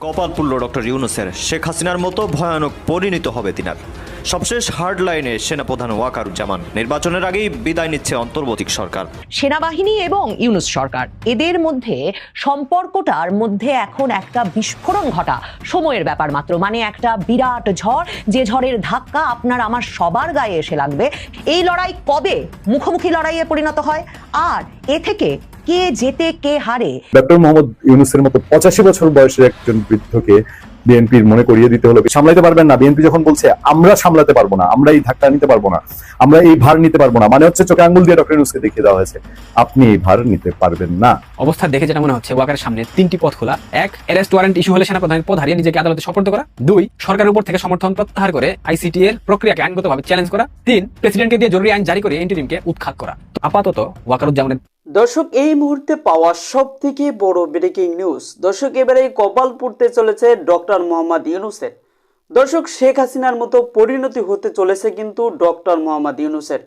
কপাল পুল্ল ডক্টর ইউনুসের। শেখ হাসিনার মতো ভয়ানক পরিণত হবে তিনার। সবশেষ হার্ড লাইনে সেনাপ্রধান ওয়াকারুজ্জামান। নির্বাচনের আগেই বিদায় নিচ্ছে অন্তর্বর্তী সরকার। সেনাবাহিনী এবং ইউনুস সরকার। এদের মধ্যে সম্পর্কটার মধ্যে এখন একটা বিস্ফোরণ ঘটা। সময়ের ব্যাপার মাত্র। মানে একটা বিরাট ঝড়। যে ঝড়ের ধাক্কা আপনার আমার সবার গায়ে এসে লাগবে। এই লড়াই কবে মুখোমুখি লড়াইয়ে পরিণত হয়? আর এ থেকে কে জেতে কে হারে? ডক্টর মোহাম্মদ ইউনুসের মতো পঁচাশি বছর বয়সের একজন বৃদ্ধকে বিএনপির মনে করিয়ে দিতে হলো সামলাইতে পারবেন না। বিএনপি যখন বলছে, আমরা সামলাতে পারব না, আমরা এই ধাক্কা নিতে পারব না, আমরা এই ভার নিতে পারব না মানে হচ্ছে চোখে আঙ্গুল দিয়ে ডক্টর ইউনুসকে দেখিয়ে দেওয়া হয়েছে, আপনি এই ভার নিতে পারবেন না। অবস্থা দেখে যেটা মনে হচ্ছে, ওয়াকারের সামনে তিনটি পথ খোলা। এক, অ্যারেস্ট ওয়ারেন্ট ইস্যু হলে সেনাপ্রধানের পদ হারিয়ে নিজেকে আদালতে সমর্থ করা। দুই, সরকারের উপর থেকে সমর্থন প্রত্যাহার করে আইসিটি এর প্রক্রিয়াকে আইনগতভাবে চ্যালেঞ্জ করা। তিন, প্রেসিডেন্টকে দিয়ে জরুরি আইন জারি করে ইন্টারিমকে উৎখাত করা। আপাতত ওয়াকারুজ্জামানের দর্শক, এই মুহূর্তে পাওয়া সব থেকে বড় ব্রেকিং নিউজ দর্শক, এবারে কপাল পুড়তে চলেছে ডক্টর মোহাম্মদ ইউনুসের। দর্শক, শেখ হাসিনার মতো পরিণতি হতে চলেছে কিন্তু ডক্টর মোহাম্মদ ইউনুসের।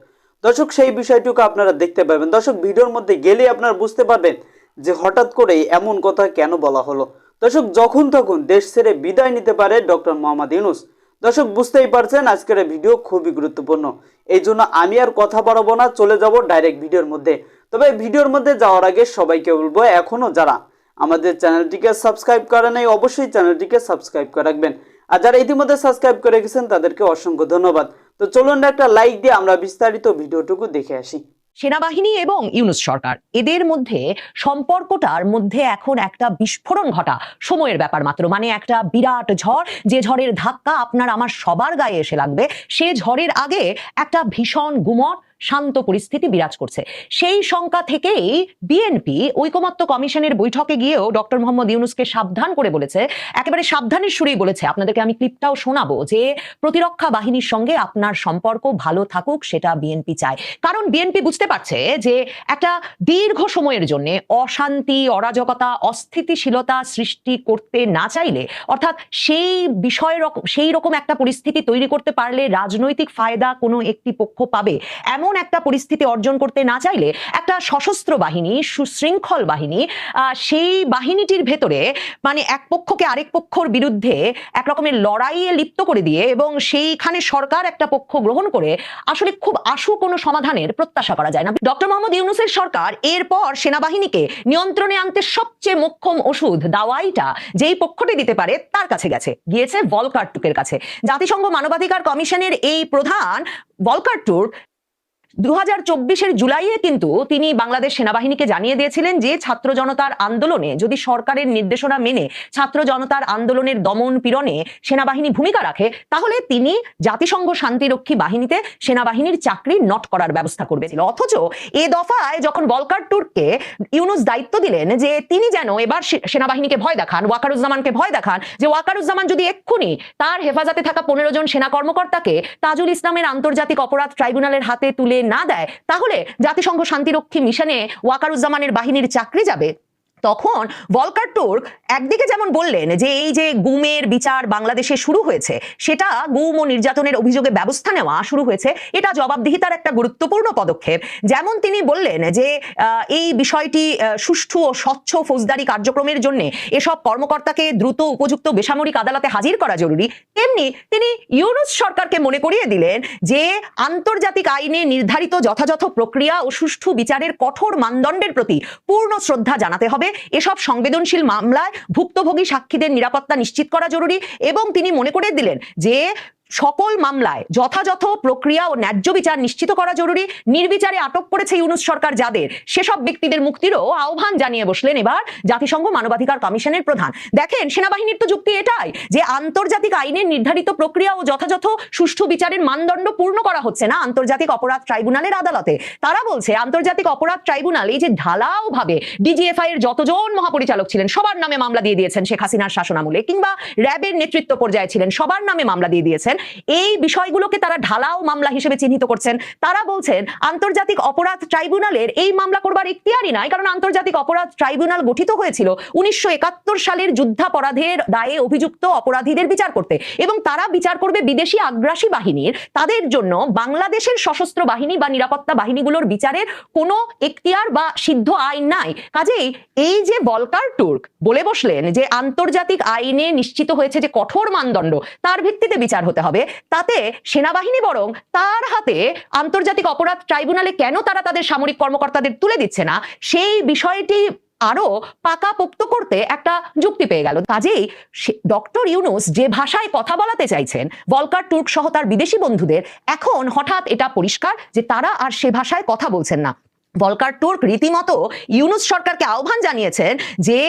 দর্শক, সেই বিষয়টুকু আপনারা দেখতে পাবেন। দর্শক, ভিডিওর মধ্যে গেলে আপনারা বুঝতে পারবেন যে হঠাৎ করে এমন কথা কেন বলা হলো। দর্শক, যখন তখন দেশ ছেড়ে বিদায় নিতে পারে ডক্টর মোহাম্মদ ইউনুস। দর্শক, বুঝতেই পারছেন আজকের ভিডিও খুবই গুরুত্বপূর্ণ। এই জন্য আমি আর কথা বাড়াবো না, চলে যাব ডাইরেক্ট ভিডিওর মধ্যে। তবে ভিডিওর মধ্যে যাওয়ার আগে সবাইকে বলব, এখনও যারা আমাদের চ্যানেলটিকে সাবস্ক্রাইব করে নাই, অবশ্যই চ্যানেলটিকে সাবস্ক্রাইব করে রাখবেন। আর যারা ইতিমধ্যে সাবস্ক্রাইব করে গেছেন তাদেরকে অসংখ্য ধন্যবাদ। তো চলুন একটা লাইক দিয়ে আমরা বিস্তারিত ভিডিওটুকু দেখে আসি। সেনাবাহিনী এবং ইউনুস সরকার, এদের মধ্যে সম্পর্কটার মধ্যে এখন একটা বিস্ফোরণ ঘটা। সময়ের ব্যাপার মাত্র মানে একটা বিরাট ঝড়, যে ঝড়ের ধাক্কা আপনার আমার সবার গায়ে এসে লাগবে। সে ঝড়ের আগে একটা ভীষণ গুমট শান্ত পরিস্থিতি বিরাজ করছে। সেই শঙ্কা থেকেই বিএনপি ঐকমত্য কমিশনের বৈঠকে গিয়েও ডক্টর মোহাম্মদ ইউনুসকে সাবধান করে বলেছে, একেবারে সাবধানের সুরেই বলেছে। আপনাদেরকে আমি ক্লিপটাও শোনাবো যে প্রতিরক্ষা বাহিনীর সঙ্গে আপনার সম্পর্ক ভালো থাকুক, সেটা বিএনপি চায়। কারণ বিএনপি বুঝতে পারছে যে একটা দীর্ঘ সময়ের জন্য অশান্তি, অরাজকতা, অস্থিতিশীলতা সৃষ্টি করতে না চাইলে, অর্থাৎ সেই বিষয় সেই রকম একটা পরিস্থিতি তৈরি করতে পারলে রাজনৈতিক ফায়দা কোনো একটি পক্ষ পাবে। এমন একটা পরিস্থিতি অর্জন করতে না চাইলে একটা সশস্ত্র বাহিনী, সুশৃঙ্খল বাহিনী সেই বাহিনীটির ভেতরে মানে এক পক্ষকে আরেক পক্ষর বিরুদ্ধে এক রকমের লড়াইয়ে লিপ্ত করে দিয়ে এবং সেইখানে সরকার একটা পক্ষ গ্রহণ করে আসলে খুব আশু কোনো সমাধানের প্রত্যাশা করা যায় না। ডক্টর মোহাম্মদ ইউনুসের সরকার এরপর সেনাবাহিনীকে নিয়ন্ত্রণে আনতে সবচেয়ে মোক্ষম ওষুধ দাওয়াইটা যেই পক্ষটি দিতে পারে তার কাছে গেছে। গিয়েছে ভলকার টুকের কাছে। জাতিসংঘ মানবাধিকার কমিশনের এই প্রধান ভলকার টুর্ক দু হাজার জুলাইয়ে কিন্তু তিনি বাংলাদেশ সেনাবাহিনীকে জানিয়ে দিয়েছিলেন যে ছাত্র জনতার আন্দোলনে, যদি সরকারের নির্দেশনা মেনে ছাত্র জনতার আন্দোলনের দমন পীড়নে সেনাবাহিনী ভূমিকা রাখে, তাহলে তিনি জাতিসংঘ শান্তিরক্ষী বাহিনীতে সেনাবাহিনীর চাকরি নট করার ব্যবস্থা করবে ছিল অথচ এ দফায় যখন বলকার টুরকে ইউনুস দায়িত্ব দিলেন যে তিনি যেন এবার সেনাবাহিনীকে ভয় দেখান, ওয়াকারুজ্জামানকে ভয় দেখান, যে ওয়াকারুজ্জামান যদি এক্ষুনি তার হেফাজতে থাকা পনেরো জন সেনা কর্মকর্তাকে তাজুল ইসলামের আন্তর্জাতিক অপরাধ ট্রাইব্যুনালের হাতে তুলে না দেয় তাহলে জাতিসংঘ শান্তিরক্ষী মিশনে ওয়াকারুজ্জামানের বাহিনীর চাকরি যাবে। তখন ভলকার টুর্ক একদিকে যেমন বললেন যে এই যে গুমের বিচার বাংলাদেশে শুরু হয়েছে, সেটা গুম ও নির্যাতনের অভিযোগে ব্যবস্থা নেওয়া শুরু হয়েছে, এটা জবাবদিহিতার একটা গুরুত্বপূর্ণ পদক্ষেপ। যেমন তিনি বললেন যে এই বিষয়টি সুষ্ঠু ও স্বচ্ছ ফৌজদারি কার্যক্রমের জন্য এসব কর্মকর্তাকে দ্রুত উপযুক্ত বেসামরিক আদালতে হাজির করা জরুরি। তেমনি তিনি ইউনুস সরকারকে মনে করিয়ে দিলেন যে, আন্তর্জাতিক আইনে নির্ধারিত যথাযথ প্রক্রিয়া ও সুষ্ঠু বিচারের কঠোর মানদণ্ডের প্রতি পূর্ণ শ্রদ্ধা জানাতে হবে। এসব সংবেদনশীল মামলায় ভুক্তভোগী সাক্ষীদের নিরাপত্তা নিশ্চিত করা জরুরি এবং তিনি মনে করে দিলেন যে সকল মামলায় যথাযথ প্রক্রিয়া ও ন্যায্য বিচার নিশ্চিত করা জরুরি। নির্বিচারে আটক করেছে ইউনুস সরকার যাদের। সেসব ব্যক্তিদের মুক্তিরও আহ্বান জানিয়ে বসলেন এবার জাতিসংঘ মানবাধিকার কমিশনের প্রধান। দেখেন, সেনাবাহিনীর তো যুক্তি এটাই যে আন্তর্জাতিক আইনের নির্ধারিত প্রক্রিয়া ও যথাযথ সুষ্ঠু বিচারের মানদণ্ড পূর্ণ করা হচ্ছে না আন্তর্জাতিক অপরাধ ট্রাইব্যুনালের আদালতে। তারা বলছে, আন্তর্জাতিক অপরাধ ট্রাইব্যুনাল এই যে ঢালাও ভাবে ডিজিএফআই এর যতজন মহাপরিচালক ছিলেন, সবার নামে মামলা দিয়ে দিয়েছেন শেখ হাসিনার শাসনামূলে কিংবা র্যাবের নেতৃত্ব পর্যায়ে ছিলেন, সবার নামে মামলা দিয়ে দিয়েছেন। এই বিষয়গুলোকে তারা ঢালাও মামলা হিসেবে চিহ্নিত করছেন। তারা বলছেন, আন্তর্জাতিক অপরাধ ট্রাইব্যুনালের এই মামলা করবার ইখতিয়ারই নাই, কারণ আন্তর্জাতিক অপরাধ ট্রাইব্যুনাল গঠিত হয়েছিল উনিশশো একাত্তর সালের যুদ্ধাপরাধের দায়ে অভিযুক্ত অপরাধীদের বিচার করতে। এবং তারা বিচার করবে বিদেশি আগ্রাসী বাহিনীর। তাদের জন্য বাংলাদেশের সশস্ত্র বাহিনী বা নিরাপত্তা বাহিনীগুলোর বিচারের কোনো এখতিয়ার বা সিদ্ধ আইন নাই। কাজেই এই যে বলকার টুর্ক বলে বসলেন যে আন্তর্জাতিক আইনে নিশ্চিত হয়েছে যে কঠোর মানদণ্ড, তার ভিত্তিতে বিচার হতে হবে। তাতে সেনাবাহিনী বরং তার হাতে আন্তর্জাতিক অপরাধ ট্রাইব্যুনালে কেন তারা তাদের সামরিক কর্মকর্তাদের তুলে দিচ্ছে না, সেই বিষয়টি আরও পাকাপোক্ত করতে একটা যুক্তি পেয়ে গেল। কাজেই ডক্টর ইউনুস যে ভাষায় কথা বলাতে চাইছেন, বলকার তুর্ক সহ তার বিদেশি বন্ধুদের, এখন হঠাৎ এটা পরিষ্কার যে তারা আর সে ভাষায় কথা বলছেন না। বলকার তুর্ক রীতিমতো ইউনুস সরকারকে আহ্বান জানিয়েছেন যে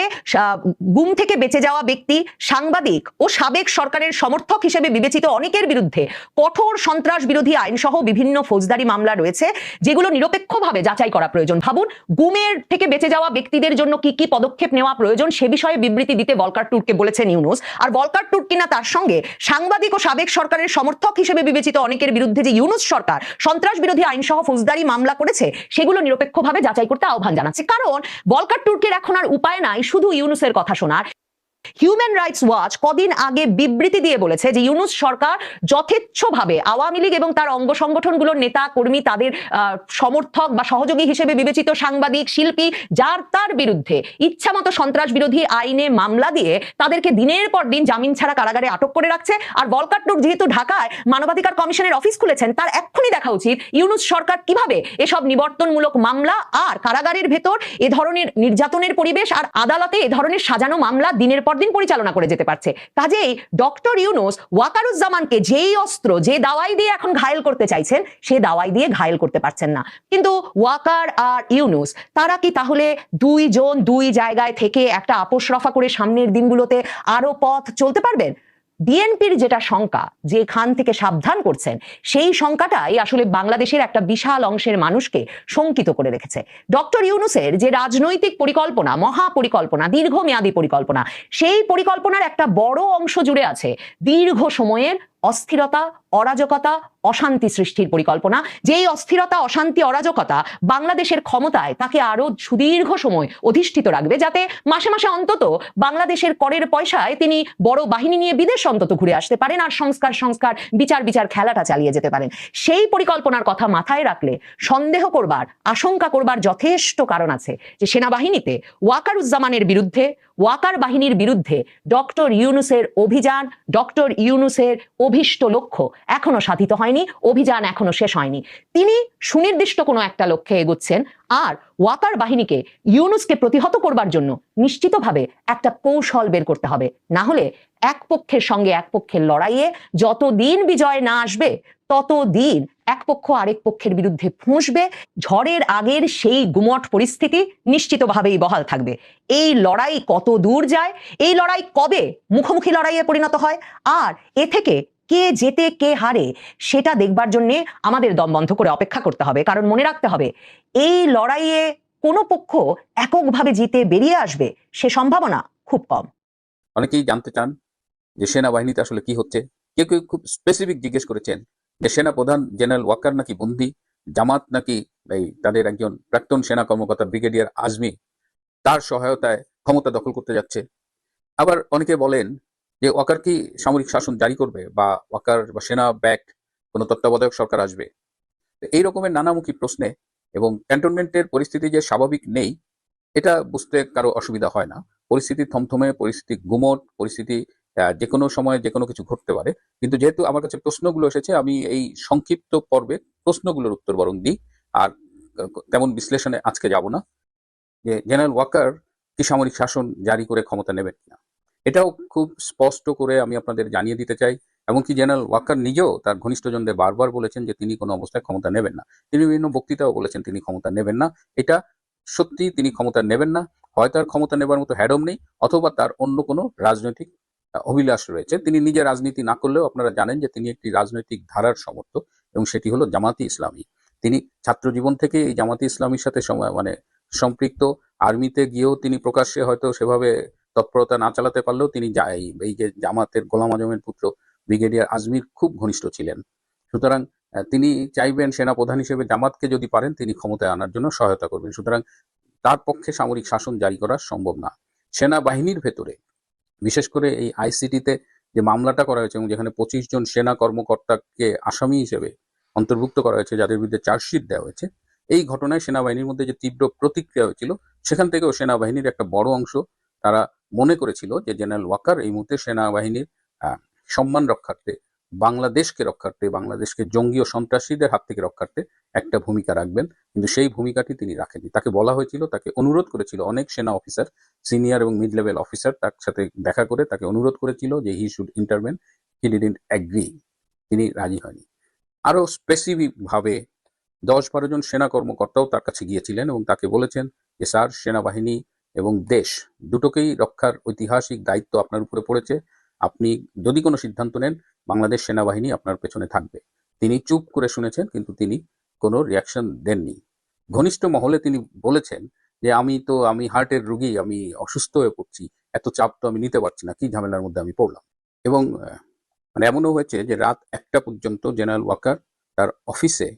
গুম থেকে বেঁচে যাওয়া ব্যক্তি সাংবাদিক ও সাবেক সরকারের সমর্থক হিসেবে বিবেচিত অনেকের বিরুদ্ধে কঠোর সন্ত্রাস বিরোধী আইন সহ বিভিন্ন ফৌজদারি মামলা রয়েছে, যেগুলো নিরপেক্ষভাবে যাচাই করা প্রয়োজন। ভাবুন, গুমের থেকে বেঁচে যাওয়া ব্যক্তিদের জন্য কি কি পদক্ষেপ নেওয়া প্রয়োজন সে বিষয়ে বিবৃতি দিতে বলকার টুরকে বলেছেন ইউনুস। আর বলকার টুর কিনা তার সঙ্গে সাংবাদিক ও সাবেক সরকারের সমর্থক হিসেবে বিবেচিত অনেকের বিরুদ্ধে যে ইউনুস সরকার সন্ত্রাস বিরোধী আইন সহ ফৌজদারি মামলা করেছে, সেগুলো নিরপেক্ষভাবে যাচাই করতে আহ্বান জানাচ্ছে। কারণ বলকার টুর্কের এখন আর উপায় নাই, শুধু ইউনুসের কথা শোনার। হিউম্যান রাইটস ওয়াচ কদিন আগে বিবৃতি দিয়ে বলেছে যে ইউনুস সরকার যথেচ্ছভাবে আওয়ামী লীগ এবং তার অঙ্গ সংগঠনগুলোর নেতা, কর্মী, তাদের সমর্থক বা সহযোগী হিসেবে বিবেচিত সাংবাদিক, শিল্পী, যার তার বিরুদ্ধে ইচ্ছামতো সন্ত্রাস বিরোধী আইনে মামলা দিয়ে তাদেরকে দিনের পর দিন জামিন ছাড়া কারাগারে আটক করে রাখছে। আর বলকাট্টুক যেহেতু ঢাকায় মানবাধিকার কমিশনের অফিস খুলেছেন, তার এক্ষুনি দেখা উচিত ইউনুস সরকার কীভাবে এসব নিবর্তনমূলক মামলা আর কারাগারের ভেতর এ ধরনের নির্যাতনের পরিবেশ আর আদালতে এ ধরনের সাজানো মামলা দিনের পর দিন পরিচালনা করে যেতে পারছে। কাজেই ডক্টর ইউনুস ওয়াকারুজ্জামানকে যেই অস্ত্র, যে দাওয়াই দিয়ে এখন ঘায়েল করতে চাইছেন, সে দাওয়াই দিয়ে ঘায়ল করতে পারছেন না। কিন্তু ওয়াকার আর ইউনুস, তারা কি তাহলে দুইজন দুই জায়গায় থেকে একটা আপোষ রফা করে সামনের দিনগুলোতে আরও পথ চলতে পারবেন? বিএনপির যেটা শঙ্কা যেখান থেকে সাবধান করছেন, সেই শঙ্কাটাই আসলে বাংলাদেশের একটা বিশাল অংশের মানুষকে শঙ্কিত করে রেখেছে। ডক্টর ইউনুসের যে রাজনৈতিক পরিকল্পনা মহা পরিকল্পনা দীর্ঘমেয়াদী পরিকল্পনা, সেই পরিকল্পনার একটা বড় অংশ জুড়ে আছে দীর্ঘ সময়ের অস্থিরতা, অরাজকতা, অশান্তি সৃষ্টির পরিকল্পনা। যেই অস্থিরতা, অশান্তি, অরাজকতা বাংলাদেশের ক্ষমতায় তাকে আরও সুদীর্ঘ সময় অধিষ্ঠিত রাখবে, যাতে মাসে মাসে অন্তত বাংলাদেশের করের পয়সায় তিনি বড় বাহিনী নিয়ে বিদেশ অন্তত ঘুরে আসতে পারেন আর সংস্কার সংস্কার, বিচার বিচার খেলাটা চালিয়ে যেতে পারেন। সেই পরিকল্পনার কথা মাথায় রাখলে সন্দেহ করবার, আশঙ্কা করবার যথেষ্ট কারণ আছে যে সেনাবাহিনীতে ওয়াকারুজ্জামানের বিরুদ্ধে ওয়াকার বাহিনীর বিরুদ্ধে ডক্টর ইউনুসের অভিযান, ডক্টর ইউনুসের অভিষ্ট লক্ষ্য এখনও সাধিত হয়নি, অভিযান এখনও শেষ হয়নি। তিনি সুনির্দিষ্ট কোনো একটা লক্ষ্যে এগোচ্ছেন আর ওয়াকার বাহিনীকে ইউনুসকে প্রতিহত করবার জন্য নিশ্চিতভাবে একটা কৌশল বের করতে হবে। না হলে এক পক্ষের সঙ্গে এক পক্ষের লড়াইয়ে যতদিন বিজয় না আসবে, ততদিন এক পক্ষ আরেক পক্ষের বিরুদ্ধে ফুঁসবে। ঝড়ের আগের সেই গুমট পরিস্থিতি নিশ্চিতভাবেই বহাল থাকবে। এই লড়াই কত দূর যায়, এই লড়াই কবে মুখোমুখি লড়াইয়ে পরিণত হয়, আর এ থেকে কে জেতে কে হারে, সেটা দেখবার জন্যে আমাদের দম বন্ধ করে অপেক্ষা করতে হবে। কারণ মনে রাখতে হবে, এই লড়াইয়ে কোনো পক্ষ এককভাবে জিতে বেরিয়ে আসবে, সে সম্ভাবনা খুব কম। অনেকেই জানতে চান যে সেনাবাহিনীতে আসলে কি হচ্ছে? কেউ কেউ খুব স্পেসিফিক জিজ্ঞেস করেছেন যে সেনা প্রধান জেনারেল ওয়াকার নাকি বন্দি, জামাত নাকি এই তাদের একজন প্রাক্তন সেনা কর্মকর্তা ব্রিগেডিয়ার আজমি, তার সহায়তায় ক্ষমতা দখল করতে যাচ্ছে। আবার অনেকে বলেন যে ওয়াকার কি সামরিক শাসন জারি করবে বা ওয়াকার বা সেনা ব্যাক কোনো তত্ত্বাবধায়ক সরকার আসবে? এই রকমের নানামুখী প্রশ্নে এবং ক্যান্টনমেন্টের পরিস্থিতি যে স্বাভাবিক নেই, এটা বুঝতে কারও অসুবিধা হয় না। পরিস্থিতি থমথমে, পরিস্থিতি গুমট, পরিস্থিতি যে কোনো সময় যে কোনো কিছু ঘটতে পারে। কিন্তু যেহেতু আমার কাছে প্রশ্নগুলো এসেছে, আমি এই সংক্ষিপ্ত পর্বে প্রশ্নগুলোর উত্তর বরং দিই। আর তেমন বিশ্লেষণে আজকে যাব না। যে জেনারেল ওয়াকার কি সামরিক শাসন জারি করে ক্ষমতা নেবেন কিনা? এটাও খুব স্পষ্ট করে আমি আপনাদের জানিয়ে দিতে চাই। এমনকি জেনারেল ওয়াকার নিজেও তার ঘনিষ্ঠজনদের বারবার বলেছেন যে তিনি কোনো অবস্থায় ক্ষমতা নেবেন না। তিনি বিভিন্ন বক্তৃতাও বলেছেন তিনি ক্ষমতা নেবেন না। এটা সত্যি তিনি ক্ষমতা নেবেন না। হয় তার ক্ষমতা নেবার মতো হ্যাডম নেই, অথবা তার অন্য কোনো রাজনৈতিক অভিলাষ রয়েছে। তিনি নিজে রাজনীতি না করলেও আপনারা জানেন যে তিনি একটি রাজনৈতিক ধারার সমর্থক এবং সেটি হলো জামাতি ইসলামী। তিনি ছাত্র জীবন থেকে এই জামাতি ইসলামীর সাথে মানে সম্পৃক্ত। আর্মিতে গিয়েও তিনি প্রকাশ্যে হয়তো সেভাবে তৎপরতা না চালাতে পারলেও তিনি এই- যে জামাতের গোলাম আজমের পুত্র ব্রিগেডিয়ার আজমির খুব ঘনিষ্ঠ ছিলেন। সুতরাং তিনি চাইবেন সেনাপ্রধান হিসেবে জামাতকে যদি পারেন তিনি ক্ষমতায় আনার জন্য সহায়তা করবেন। সুতরাং তার পক্ষে সামরিক শাসন জারি করা সম্ভব না। সেনাবাহিনীর ভেতরে বিশেষ করে এই আইসিটিতে যে মামলাটা করা হয়েছে এবং যেখানে পঁচিশ জন সেনা কর্মকর্তাকে আসামি হিসেবে অন্তর্ভুক্ত করা হয়েছে, যাদের বিরুদ্ধে চার্জশিট দেওয়া হয়েছে, এই ঘটনায় সেনাবাহিনীর মধ্যে যে তীব্র প্রতিক্রিয়া হয়েছিল, সেখান থেকেও সেনাবাহিনীর একটা বড় অংশ তারা মনে করেছিল যে জেনারেল ওয়াকার এই মুহূর্তে সেনাবাহিনীর সম্মান রক্ষার্থে বাংলাদেশকে রক্ষার্থে, বাংলাদেশকে জঙ্গি ও সন্ত্রাসীদের হাত থেকে রক্ষার্থে একটা ভূমিকা রাখবেন। কিন্তু সেই ভূমিকাটি তিনি রাখেননি। তাকে বলা হয়েছিল, তাকে অনুরোধ করেছিল অনেক সেনা অফিসার, সিনিয়র এবং মিড লেভেল অফিসার তার সাথে দেখা করে তাকে অনুরোধ করেছিল যে he should intervene. He didn't agree. তিনি রাজি হয়নি। আরও স্পেসিফিক ভাবে দশ বারো জন সেনা কর্মকর্তাও তার কাছে গিয়েছিলেন এবং তাকে বলেছেন যে, স্যার, সেনাবাহিনী এবং দেশ দুটোকেই রক্ষার ঐতিহাসিক দায়িত্ব আপনার উপরে পড়েছে। আপনি যদি কোনো সিদ্ধান্ত নেন বাংলাদেশ সেনাবাহিনী আপনার পেছনে থাকবে। তিনি চুপ করে শুনেছেন, কিন্তু তিনি কোনো রিয়াকশন দেননি। ঘনিষ্ঠ মহলে তিনি বলেছেন যে, আমি তো, আমি হার্টের রুগী, আমি অসুস্থ হয়ে পড়ছি, এত চাপ তো আমি নিতে পারছি না, কি ঝামেলার মধ্যে আমি পড়লাম? এবং মানে এমনও হয়েছে যে, রাত একটা পর্যন্ত জেনারেল ওয়াকার তার অফিসে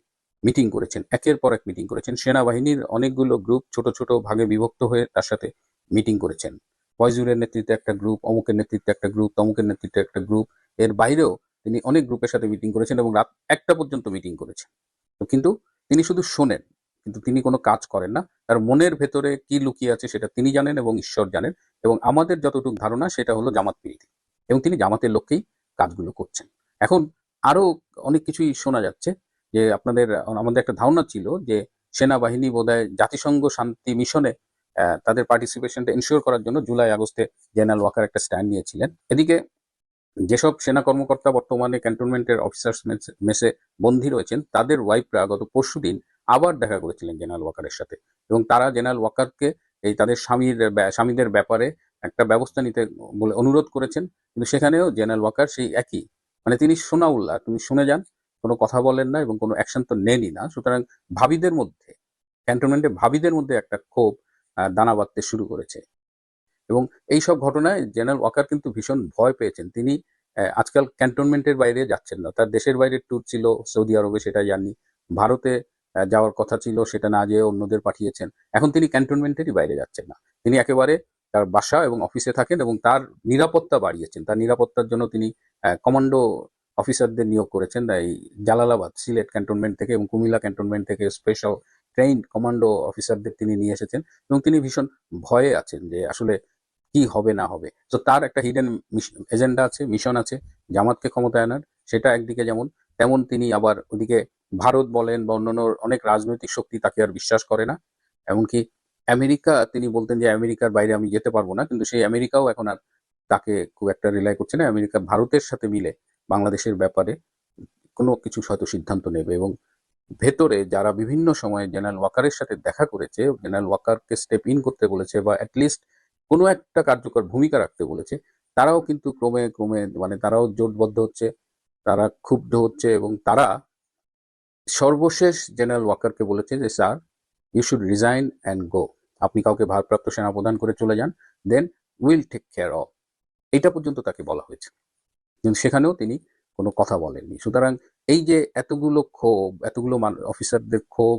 মিটিং করেছেন, একের পর এক মিটিং করেছেন। সেনাবাহিনীর অনেকগুলো গ্রুপ ছোট ছোট ভাগে বিভক্ত হয়ে তার সাথে মিটিং করেছেন। ফয়জুরের নেতৃত্বে একটা গ্রুপ, অমুকের নেতৃত্বে একটা গ্রুপ, তমুকের নেতৃত্বে একটা গ্রুপ এর বাইরেও তিনি অনেক গ্রুপের সাথে মিটিং করেছেন এবং রাত একটা পর্যন্ত মিটিং করেছেন। তো কিন্তু তিনি শুধু শোনেন, কিন্তু তিনি কোনো কাজ করেন না। তার মনের ভেতরে কি লুকিয়ে আছে সেটা তিনি জানেন এবং ঈশ্বর জানেন এবং আমাদের যতটুকু ধারণা সেটা হলো জামাত প্রীতি এবং তিনি জামাতের লক্ষ্যেই কাজগুলো করছেন। এখন আরও অনেক কিছুই শোনা যাচ্ছে যে আপনাদের, আমাদের একটা ধারণা ছিল যে সেনাবাহিনী বোধহয় জাতিসংঘ শান্তি মিশনে তাদের পার্টিসিপেশনটা এনশিওর করার জন্য জুলাই আগস্টে জেনারেল ওয়াকার একটা স্ট্যান্ড নিয়েছিলেন। এদিকে যেসব সেনা কর্মকর্তা বর্তমানে ক্যান্টনমেন্টের অফিসার্স মেসে বন্দী রয়েছেন, তাদের ওয়াইফরা গত পরশুদিন আবার দেখা করেছিলেন জেনারেল ওয়াকারের সাথে এবং তারা জেনারেল ওয়াকারকে এই তাদের স্বামীর স্বামীদের ব্যাপারে একটা ব্যবস্থা নিতে বলে অনুরোধ করেছেন, কিন্তু সেখানেও জেনারেল ওয়াকার সেই একই। মানে তিনি শোনাউল্লাহ তুমি শুনে যান, কোনো কথা বলেন না এবং কোনো অ্যাকশন তো নেনই না। সুতরাং ভাবিদের মধ্যে ক্যান্টনমেন্টে ভাবিদের মধ্যে একটা ক্ষোভ দানা বাঁধতে শুরু করেছে। এবং এই সব ঘটনায় জেনারেল ওয়াকার কিন্তু ভীষণ ভয় পেয়েছেন। তিনি আজকাল ক্যান্টনমেন্টের বাইরে যাচ্ছেন না। তার দেশের বাইরে ট্যুর ছিল সৌদি আরবে, সেটা জাননি। ভারতে যাওয়ার কথা ছিল, সেটা না যেয়ে অন্যদের পাঠিয়েছেন। এখন তিনি ক্যান্টনমেন্টেরই বাইরে যাচ্ছেন না। তিনি একেবারে তার বাসা এবং অফিসে থাকেন এবং তার নিরাপত্তা বাড়িয়েছেন। তার নিরাপত্তার জন্য তিনি কমান্ডো অফিসারদের নিয়োগ করেছেন। এই জালালাবাদ, সিলেট ক্যান্টনমেন্ট থেকে এবং কুমিল্লা ক্যান্টনমেন্ট থেকে স্পেশাল ট্রেইন কমান্ডো অফিসারদের তিনি নিয়ে এসেছেন এবং তিনি ভীষণ ভয়ে আছেন যে আসলে কি হবে না হবে। তো তার একটা হিডেন এজেন্ডা আছে মিশন আছে, জামাতকে ক্ষমতায় আনার। সেটা একদিকে যেমন, তেমন তিনি আবার ওদিকে ভারত বলেন বা অন্যান্য অনেক রাজনৈতিক শক্তি তাকে আর বিশ্বাস করে না। এমনকি আমেরিকা, তিনি বলতেন যে আমেরিকার বাইরে আমি যেতে পারব না, কিন্তু সেই আমেরিকাও এখন আর তাকে খুব একটা রিলাই করছে না। আমেরিকা, ভারতের সাথে মিলে বাংলাদেশের ব্যাপারে কোনো কিছু হয়তো সিদ্ধান্ত নেবে এবং ভেতরে যারা বিভিন্ন সময়ে জেনারেল ওয়াকারের সাথে দেখা করেছে, জেনারেল ওয়াকারকে স্টেপ ইন করতে বলেছে বা অ্যাটলিস্ট কোনো একটা কার্যকর ভূমিকা রাখতে বলেছে। তারাও কিন্তু ক্রমে ক্রমে মানে তারাও জোটবদ্ধ হচ্ছে, তারা ক্ষুব্ধ হচ্ছে এবং তারা সর্বশেষ জেনারেল ওয়াকারকে বলেছে যে, sir you should resign and go আপনি কাউকে ভারপ্রাপ্ত সেনাপ্রধান করে চলে যান then will take care of এটা পর্যন্ত তাকে বলা হয়েছে। কিন্তু সেখানেও তিনি কোনো কথা বলেননি। সুতরাং এই যে এতগুলো ক্ষোভ, এতগুলো অফিসারদের ক্ষোভ,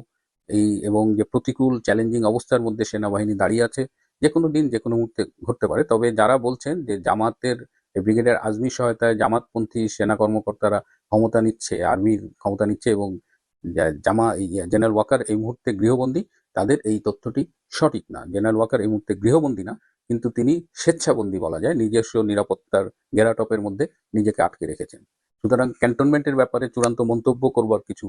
এই এবং যে প্রতিকূল চ্যালেঞ্জিং অবস্থার মধ্যে সেনাবাহিনী দাঁড়িয়ে আছে যে কোনো দিন যে কোনো মুহূর্তে ঘটতে পারে। তবে যারা বলছেন যে জামাতের ব্রিগেডের আজমির সহায়তায় জামাতপন্থী সেনা কর্মকর্তারা ক্ষমতা নিচ্ছে, আর্মির ক্ষমতা নিচ্ছে এবং জামা জেনারেল ওয়াকার এই মুহূর্তে গৃহবন্দী, তাদের এই তথ্যটি সঠিক না। জেনারেল ওয়াকার এই মুহূর্তে গৃহবন্দী না, কিন্তু তিনি স্বেচ্ছাবন্দী বলা যায়। নিজস্ব নিরাপত্তার গেরাটপের মধ্যে নিজেকে আটকে রেখেছেন। সুতরাং ক্যান্টনমেন্টের ব্যাপারে চূড়ান্ত মন্তব্য করবার কিছু